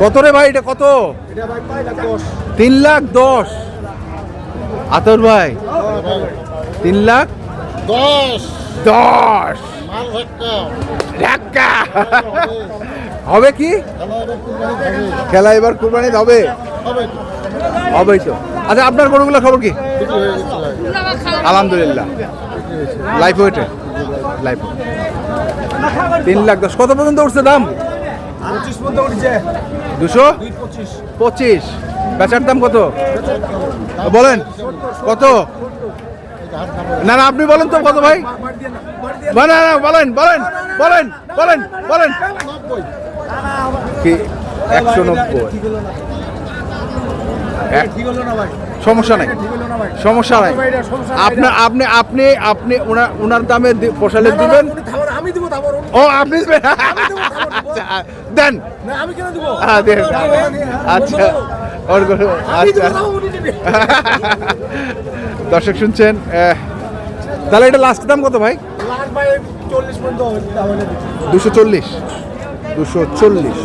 কত রে ভাই এটা কত? তিন লাখ দশ। আতর ভাই তিন লাখ দশ। দশ হবে কি? খেলা এবার কুরবানি হবে। হবে হবেই তো। আচ্ছা আপনার গরুগুলো খবর কি? আলহামদুলিল্লাহ। লাইফ ওয়েটে লাইফ তিন লাখ দশ। কত পর্যন্ত উঠছে দাম? দুশো? পঁচিশ। বেচার দাম কত? বলেন কত? না না আপনি বলেন তো কত ভাই? না, না, বলেন বলেন বলেন বলেন বলেন। একশো নব্বই। সমস্যা নাই। সমস্যা নাই। আপনার আপনি আপনি আপনি ওনার ওনার দামে পোষালে না, দিবেন? আমি দিব ও আপনি আচ্ছা দেন। না আমি কেন দিব? হ্যাঁ, দেন। আচ্ছা ওর আচ্ছা। দর্শক শুনছেন তাহলে এটা লাস্ট দাম কত ভাই? দুশো চল্লিশ। দুশো চল্লিশ।